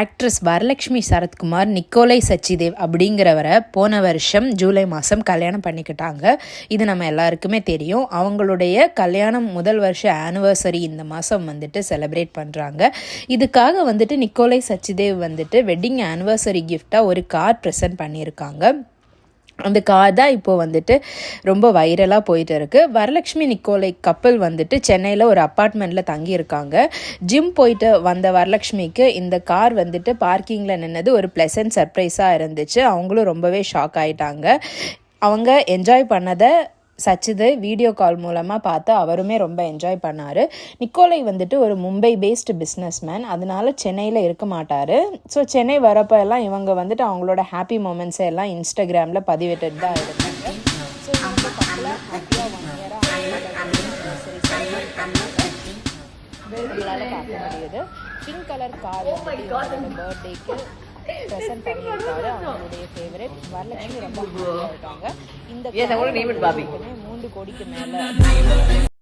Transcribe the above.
Actress Varalakshmi Sarathkumar நிக்கோலை சச்சிதேவ் அப்படிங்கிறவரை போன வருஷம் ஜூலை மாதம் கல்யாணம் பண்ணிக்கிட்டாங்க. இது நம்ம எல்லாருக்குமே தெரியும். அவங்களுடைய கல்யாணம் முதல் வருஷ ஆனிவர்சரி இந்த மாதம் வந்துட்டு செலிப்ரேட் பண்ணுறாங்க இதுக்காக வந்துட்டு நிக்கோலை சச்சிதேவ் வந்துட்டு வெட்டிங் ஆனிவர்சரி கிஃப்டாக ஒரு கார் ப்ரெசென்ட் பண்ணியிருக்காங்க. அந்த கார் தான் இப்போது வந்துட்டு ரொம்ப வைரலாக போயிட்டு இருக்குது வரலட்சுமி நிக்கோலை கப்பல் வந்துட்டு சென்னையில் ஒரு அப்பார்ட்மெண்ட்டில் தங்கியிருக்காங்க. ஜிம் போயிட்டு வந்த வரலட்சுமிக்கு இந்த கார் வந்துட்டு பார்க்கிங்கில் நின்னது ஒரு ப்ளசன்ட் சர்ப்ரைஸாக இருந்துச்சு. அவங்களும் ரொம்பவே ஷாக் ஆகிட்டாங்க அவங்க என்ஜாய் பண்ணதை சச்சிது வீடியோ கால் மூலமாக பார்த்து அவருமே ரொம்ப என்ஜாய் பண்ணார். நிக்கோலை வந்துட்டு ஒரு மும்பை பேஸ்டு பிஸ்னஸ் மேன் அதனால சென்னையில் இருக்க மாட்டார். ஸோ சென்னை வரப்போ எல்லாம் இவங்க வந்துட்டு அவங்களோட ஹாப்பி மூமெண்ட்ஸை எல்லாம் இன்ஸ்டாகிராமில் பதிவிட்டுட்டு தான் இருந்தாங்க. ஸோ ஹாப்பியாக ஒன் இயராக பார்க்க முடியுது. பிங்க் கலர் கார் பர்த்டேக்கு ப்ரெசென்ட் பண்ணியிருக்காரு. அவங்களுடைய ஃபேவரட் வரலட்சுமி ரொம்ப இருக்காங்க இந்த സൗണ്ട് കൊടിക്കുന്നല്ലേ